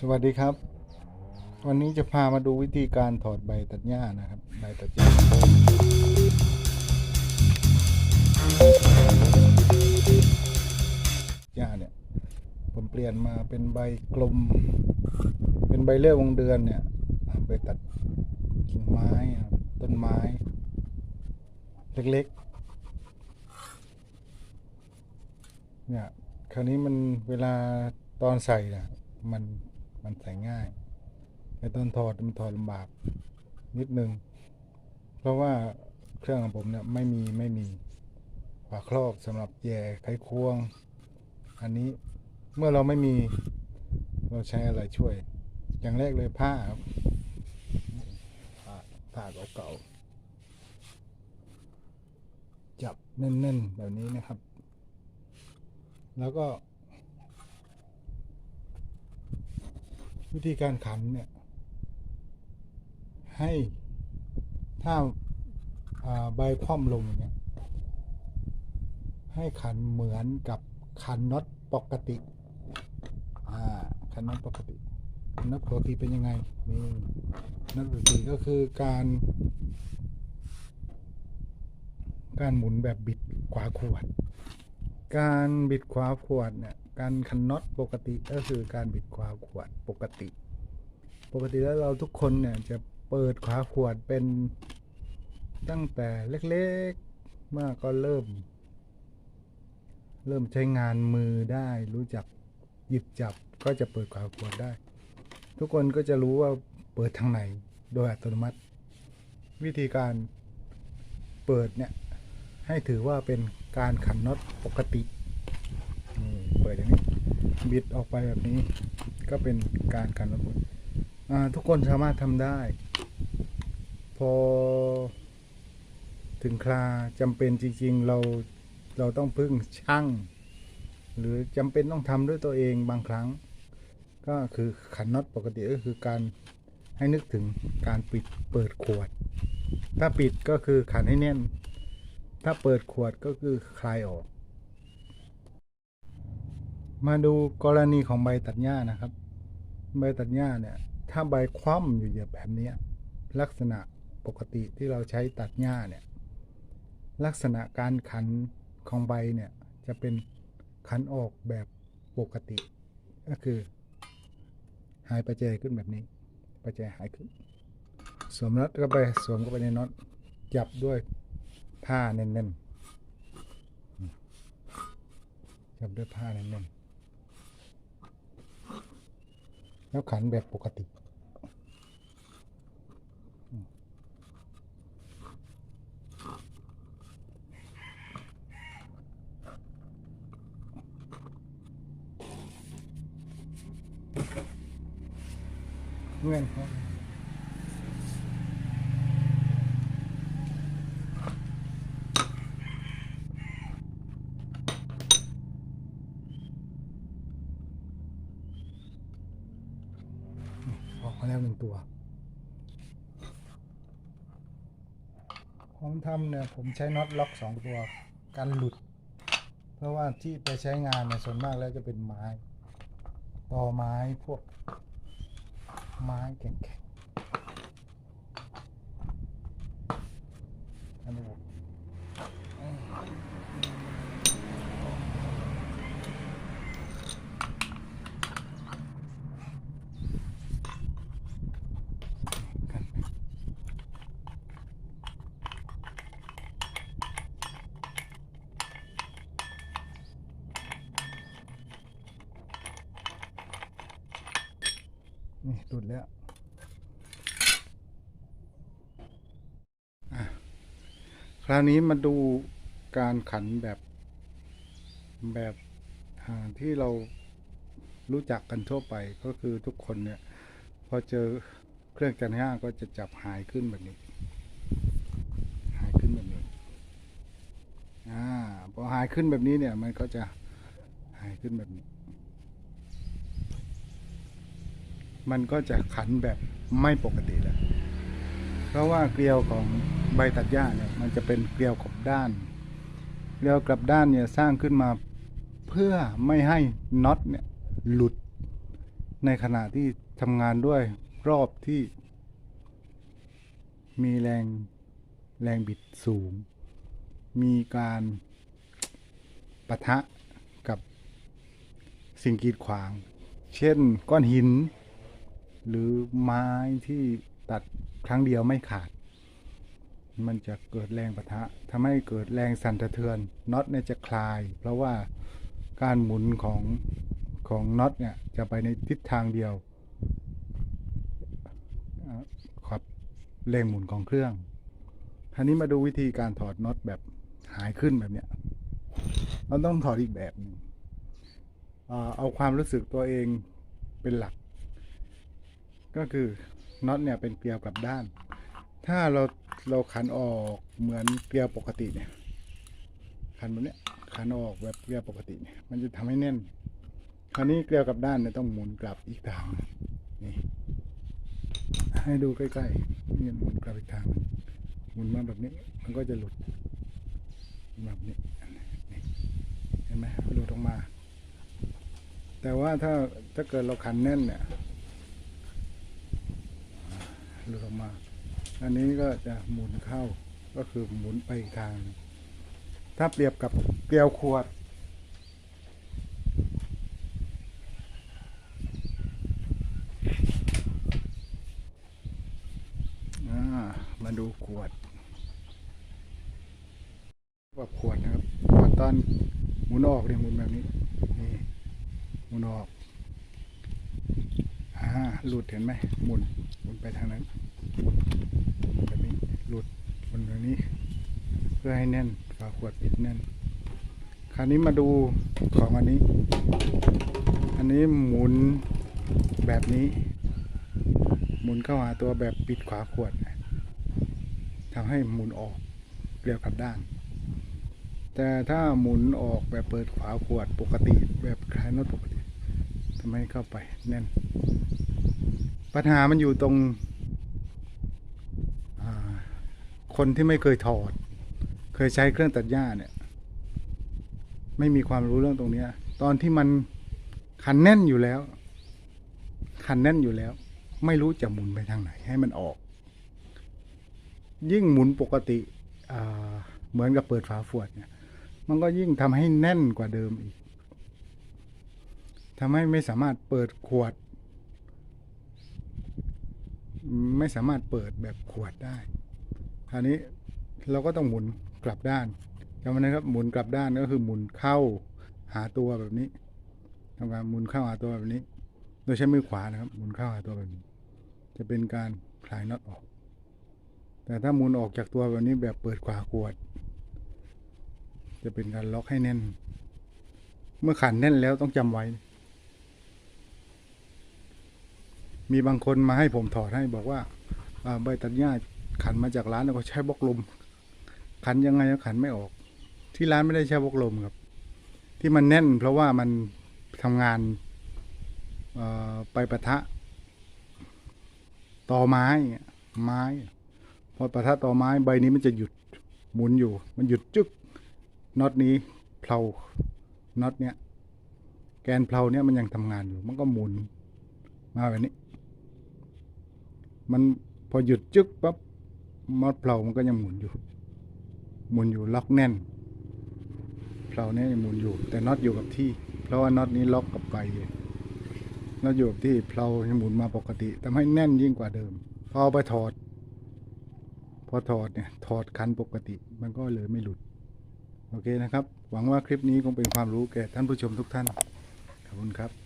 สวัสดีครับ วันนี้จะพามาดูวิธีการถอดใบตัดหญ้านะครับ ใบตัดหญ้าหญ้าเนี่ย ผมเปลี่ยนมาเป็นใบกลม เป็นใบเลื่อยวงเดือนเนี่ยไปตัดกิ่งไม้ต้นไม้ เล็กๆ เนี่ย คราวนี้มันเวลาตอนใส่เนี่ยมัน มันใส่ง่ายแต่ตอนถอดมันถอดลำบากนิดนึง เพราะว่าเครื่องของผมเนี่ยไม่มีไม่มีฝาครอบสำหรับแย่ไขควง อันนี้เมื่อเราไม่มีเราใช้อะไรช่วย อย่างแรกเลยผ้าครับผ้าผ้าเก่าๆจับแน่นๆแบบนี้นะครับ แล้วก็ วิธีการขันเนี่ยให้ถ้าใบคว่ำลงอย่างเนี่ยให้ขันเหมือนกับขันน็อตปกติอ่าขันน็อตปกติขันน็อตปกติเป็นยังไงนี่น็อตปกติก็คือการ การหมุนแบบบิดขวาขวด การบิดขวาขวดเนี่ย การคันน็อตปกติก็คือการบิดขวาขวดปกติ ปกติแล้วเราทุกคนเนี่ยจะเปิดขวาขวดเป็นตั้งแต่เล็กๆเมื่อก็เริ่ม เริ่มใช้งานมือได้รู้จักหยิบจับก็จะเปิดขวาขวดได้ ทุกคนก็จะรู้ว่าเปิดทางไหนโดยอัตโนมัติ วิธีการเปิดเนี่ยให้ถือว่าเป็นการขันน็อตปกติ เปิดอย่างนี้ บิดออกไปแบบนี้ ก็เป็นการขันน็อตทุกคนสามารถทำได้ พอถึงคราจำเป็นจริง ๆ เราเราต้องพึ่งช่างหรือจำเป็นต้องทำด้วยตัวเองบางครั้ง ก็คือขันน็อตปกติก็คือการให้นึกถึงการปิดเปิดขวด ถ้าปิดก็คือขันให้แน่น ถ้าเปิดขวดก็คือคลายออก มาดูกรณีของใบตัดหญ้านะครับ ใบตัดหญ้าเนี่ย ถ้าใบคว่ำอยู่แบบนี้ลักษณะปกติที่เราใช้ตัดหญ้าเนี่ย ลักษณะการขันของใบเนี่ย จะเป็นขันออกแบบปกติ ก็คือหายประแจขึ้นแบบนี้ ประแจหายขึ้น สวมน็อตเข้าไปสวมเข้าไปในน็อตจับด้วยผ้าแน่นๆจับด้วยผ้าแน่นๆ แล้วขันแบบปกติเงื่อนครับออก มาแล้วหนึ่งตัวผมทำเนี่ย ผมใช้น็อตล็อกสองตัวกันหลุด เพราะว่าที่ไปใช้งานเนี่ยส่วนมากแล้วจะเป็นไม้ต่อไม้พวก ไม้แข็งๆอันนี้ผมกันุดแล้วคราวนี้มาดูการขันแบบแบบที่เรารู้จักกันทั่วไปก็คือทุกคนเนี่ย พอเจอเครื่องจันทร์ห้าก็จะจับหายขึ้นแบบนี้ หายขึ้นแบบนี้อ่าพอหายขึ้นแบบนี้เนี่ย มันก็จะหายขึ้นแบบนี้ มันก็จะขันแบบไม่ปกติแล้ว เพราะว่าเกลียวของใบตัดหญ้าเนี่ยมันจะเป็นเกลียวกลับด้าน เกลียวกลับด้านเนี่ยสร้างขึ้นมาเพื่อไม่ให้น็อตเนี่ยหลุดในขณะที่ทำงานด้วยรอบที่ มีแรงแรงบิดสูง มีการปะทะกับสิ่งกีดขวาง เช่นก้อนหิน หรือไม้ที่ตัดครั้งเดียวไม่ขาด มันจะเกิดแรงประทะทำให้เกิดแรงสั่นสะเทือนน็อตเนี่ยจะคลาย เพราะว่าการหมุนของของน็อตเนี่ยจะไปในทิศทางเดียวครับแรงหมุนของเครื่องครานี้มาดูวิธีการถอดน็อตแบบหายขึ้นแบบเนี้ยเราต้องถอดอีกแบบนึงเอาความรู้สึกตัวเองเป็นหลัก ก็คือน็อตเนี่ยเป็นเกลียวกลับด้าน ถ้าเราเราขันออกเหมือนเกลียวปกติเนี่ย ขันแบบเนี้ยขันออกแบบเกลียวปกติเนี่ยมันจะทำให้แน่น คราวนี้เกลียวกลับด้านเนี่ยต้องหมุนกลับอีกทางนี่ให้ดูใกล้ๆนี่หมุนกลับอีกทางหมุนมาแบบนี้ มันก็จะหลุดแบบนี้นเห็นไหมหลุดออกมา แต่ว่าถ้าถ้าเกิดเราขันแน่นเนี่ย หลุดออกมา อันนี้ก็จะหมุนเข้าก็คือหมุนไปอีกทาง ถ้าเปรียบกับเกลียวขวดอ่ามาดูขวดว่าขวดนะครับขวดตอนหมุนออกเนี่ยหมุนแบบนี้ นี่ หมุนออก อ่าหลุดเห็นไหมหมุนหมุนไปทางนั้นแบบนี้หลุดหมุนแบบนี้ เพื่อให้แน่นฝาขวดปิดแน่น คราวนี้มาดูของอันนี้ อันนี้หมุนแบบนี้ หมุนเข้าหาตัวแบบปิดขวาขวดทำให้หมุนออกเกลียวกลับด้านแต่ถ้าหมุนออกแบบเปิดขวาขวดปกติแบบคลายน็อตปกติทำให้เข้าไปแน่น ปัญหามันอยู่ตรง คนที่ไม่เคยถอด เคยใช้เครื่องตัดหญ้าเนี่ย ไม่มีความรู้เรื่องตรงนี้ ตอนที่มันคันแน่นอยู่แล้วคันแน่นอยู่แล้ว ไม่รู้จะหมุนไปทางไหน ให้มันออก ยิ่งหมุนปกติเหมือนกับเปิดฝาขวดเนี่ย มันก็ยิ่งทำให้แน่นกว่าเดิมอีกทำให้ไม่สามารถเปิดขวด ไม่สามารถเปิดแบบขวดได้ คราวนี้เราก็ต้องหมุนกลับด้านจำไว้นะครับ หมุนกลับด้านก็คือหมุนเข้าหาตัวแบบนี้ทำการหมุนเข้าหาตัวแบบนี้ โดยใช้มือขวานะครับ หมุนเข้าหาตัวแบบนี้ จะเป็นการคลายน็อตออก แต่ถ้าหมุนออกจากตัวแบบนี้แบบเปิดขวาขวด จะเป็นการล็อกให้แน่น เมื่อขันแน่นแล้วต้องจำไว้ มีบางคนมาให้ผมถอดให้บอกว่าใบตัดหญ้าขันมาจากร้านแล้วก็ใช้บล็อกลม ขันยังไงก็ขันไม่ออก ที่ร้านไม่ได้ใช้บล็อกลมครับ ที่มันแน่น เพราะว่ามันทำงานไปปะทะ ต่อไม้ไม้พอปะทะต่อไม้ใบนี้มันจะหยุดหมุนอยู่ มันหยุดจึ๊กน็อตนี้เพลาน็อตเนี้ยแกนเพลาเนี้ยมันยังทำงานอยู่ มันก็หมุนมาแบบนี้ มันพอหยุดจึ๊กปั๊บน็อตเพลามันก็ยังหมุนอยู่ หมุนอยู่ล็อกแน่นเพลาเนี้ยยังหมุนอยู่ แต่น็อตอยู่กับที่ เพราะว่าน็อตนี้ล็อกกับไปน็อตอยู่กับที่เพลายังหมุนมาปกติทำให้แน่นยิ่งกว่าเดิม พอไปถอด พอถอดเนี่ยถอดคันปกติ มันก็เลยไม่หลุด โอเคนะครับ หวังว่าคลิปนี้คงเป็นความรู้แก่ท่านผู้ชมทุกท่าน ขอบคุณครับ